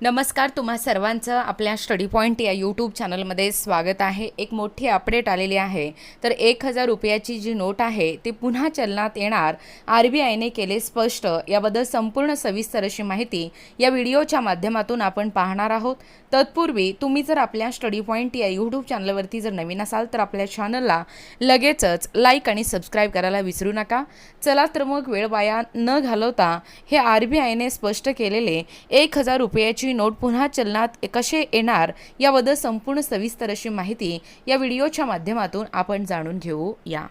नमस्कार तुम्हा सर्वांचं आपल्या स्टडी पॉईंट या यूट्यूब चॅनलमध्ये स्वागत आहे. एक मोठी अपडेट आलेली आहे. तर एक हजार रुपयाची जी नोट आहे ती पुन्हा चलनात येणार. आर बी आयने केले स्पष्ट. याबद्दल संपूर्ण सविस्तर अशी माहिती या व्हिडिओच्या माध्यमातून आपण पाहणार आहोत. तत्पूर्वी तुम्ही जर आपल्या स्टडी पॉईंट या यूट्यूब चॅनलवरती जर नवीन असाल तर आपल्या चॅनलला लगेचच लाईक आणि सबस्क्राईब करायला विसरू नका. चला तर मग वेळ वाया न घालवता हे आर बी आयने स्पष्ट केलेले एक हजार रुपयाची नोट पुन्हा चलनात कसे येणार याबद्दल संपूर्ण सविस्तर अशी माहिती या व्हिडिओच्या माध्यमातून आपण जाणून घेऊ या.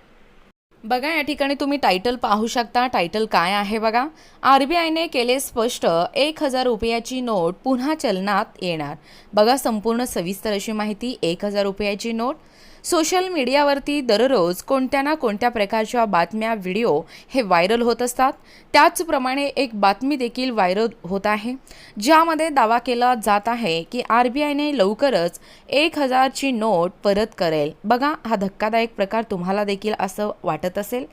बघा या ठिकाणी तुम्ही टायटल पाहू शकता. टायटल काय आहे बघा? आर बी आयने केले स्पष्ट एक हजार रुपयाची नोट पुन्हा चलनात येणार. बघा संपूर्ण सविस्तर अशी माहिती. एक हजार रुपयाची नोट. सोशल मीडियावरती दररोज कोणत्या ना कोणत्या प्रकारच्या बातम्या व्हिडिओ हे व्हायरल होत असतात. त्याचप्रमाणे एक बातमी देखील व्हायरल होत आहे ज्यामध्ये दावा केला जात आहे की आर बी आयने लवकरच एक हजारची नोट परत करेल. बघा हा धक्कादायक प्रकार तुम्हाला देखील असं वाटत असेल.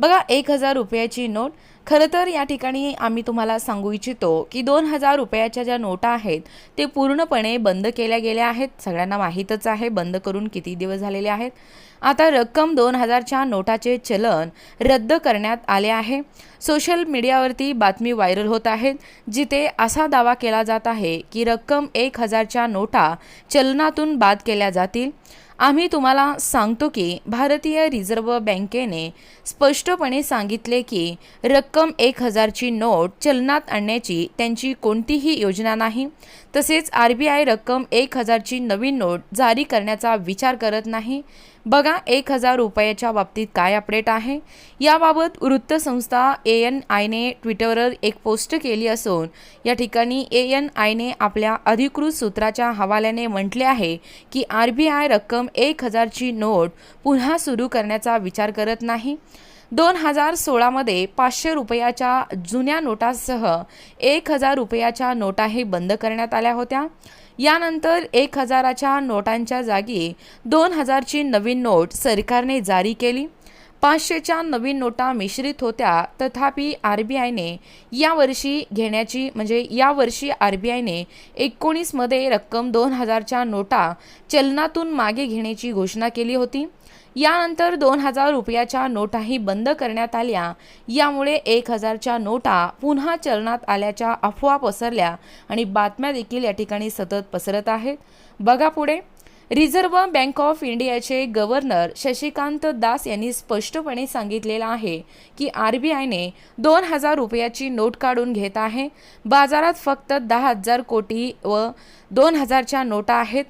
बघा एक हजार रुपयाची नोट. खरं तर या ठिकाणी आम्ही तुम्हाला सांगू इच्छितो की दोन हजार रुपयाच्या ज्या नोटा आहेत ते पूर्णपणे बंद केल्या गेल्या आहेत. सगळ्यांना माहीतच आहे बंद करून किती दिवस झालेले आहेत. आता रक्कम दोन हजारच्या नोटाचे चलन रद्द करण्यात आले आहे. सोशल मीडियावरती बातमी व्हायरल होत आहेत जिथे असा दावा केला जात आहे की रक्कम एक हजारच्या नोटा चलनातून बाद केल्या जातील. आम्ही तुम्हाला सांगतो की भारतीय रिझर्व्ह बँकेने स्पष्टपणे सांगितले की रक्कम एक हजारची नोट चलनात आणण्याची त्यांची कोणतीही योजना नाही. तसेच आर बी आय रक्कम एक हजारची नवीन नोट जारी करण्याचा विचार करत नाही. बघा एक हजार रुपयाच्या बाबतीत काय अपडेट आहे. याबाबत वृत्तसंस्था ए एन आयने ट्विटरवर एक पोस्ट केली असून या ठिकाणी ए एन आयने आपल्या अधिकृत सूत्राच्या हवाल्याने म्हटले आहे की आर बी आय रक्कम एक हजारची नोट पुन्हा सुरू करण्याचा विचार करत नाही. दोन हजार सोळामध्ये पाचशे रुपयाच्या जुन्या नोटासह एक हजार रुपयाच्या नोटाही बंद करण्यात आल्या होत्या. यानंतर एक हजाराच्या नोटांच्या जागी दोन हजारची नवीन नोट सरकारने जारी केली. पाचशेच्या नवीन नोटा मिश्रित होत्या तथापि आर बी आयने यावर्षी घेण्याची म्हणजे यावर्षी आर बी आयने एकोणीसमध्ये रक्कम दोन हजारच्या नोटा चलनातून मागे घेण्याची घोषणा केली होती. यानंतर दोन हजार रुपयाच्या नोटाही बंद करण्यात आल्या. यामुळे एक हजारच्या नोटा पुन्हा चलनात आल्याच्या अफवा पसरल्या आणि बातम्या देखील या ठिकाणी सतत पसरत आहेत. बघा पुढे. रिझर्व्ह बँक ऑफ इंडियाचे गव्हर्नर शशिकांत दास यांनी स्पष्टपणे सांगितलेलं आहे की आर बी आयने दोन हजार रुपयाची नोट काढून घेत आहे. बाजारात फक्त दहा हजार कोटी व दोन हजारच्या नोटा आहेत.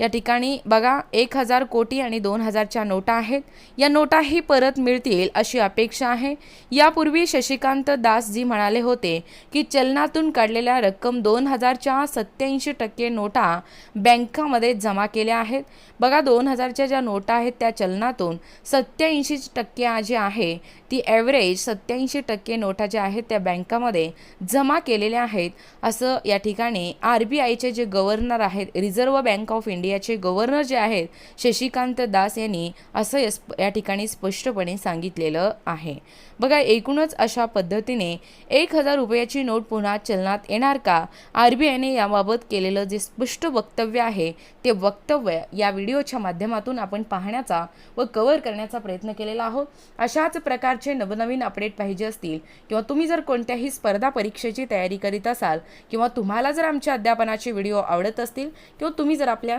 या ठिकाणी बघा एक हजार कोटी आणि दोन हजारच्या नोटा आहेत. या नोटाही परत मिळतील अशी अपेक्षा आहे. यापूर्वी शशिकांत दासजी म्हणाले होते की चलनातून काढलेल्या रक्कम दोन हजारच्या सत्याऐंशी टक्के नोटा बँकामध्ये जमा केल्या आहेत. बघा दोन हजारच्या ज्या नोटा आहेत त्या चलनातून सत्याऐंशी टक्के जी आहे ती ॲव्हरेज सत्याऐंशी टक्के नोटा ज्या आहेत त्या बँकामध्ये जमा केलेल्या आहेत. असं या ठिकाणी आर बी आयचे जे गव्हर्नर आहेत रिझर्व्ह बँक ऑफ इंडिया इंडियाचे गव्हर्नर जे आहेत शशिकांत दास यांनी असं यस या ठिकाणी स्पष्टपणे सांगितलेलं आहे. बघा एकूणच अशा पद्धतीने एक हजार रुपयाची नोट पुन्हा चलनात येणार का? आर बी आयने याबाबत केलेलं जे स्पष्ट वक्तव्य आहे ते वक्तव्य या व्हिडिओच्या माध्यमातून आपण पाहण्याचा व कव्हर करण्याचा प्रयत्न केलेला आहोत. अशाच प्रकारचे नवनवीन अपडेट पाहिजे असतील किंवा तुम्ही जर कोणत्याही स्पर्धा परीक्षेची तयारी करीत असाल किंवा तुम्हाला जर आमच्या अध्यापनाचे व्हिडिओ आवडत असतील किंवा तुम्ही जर आपल्या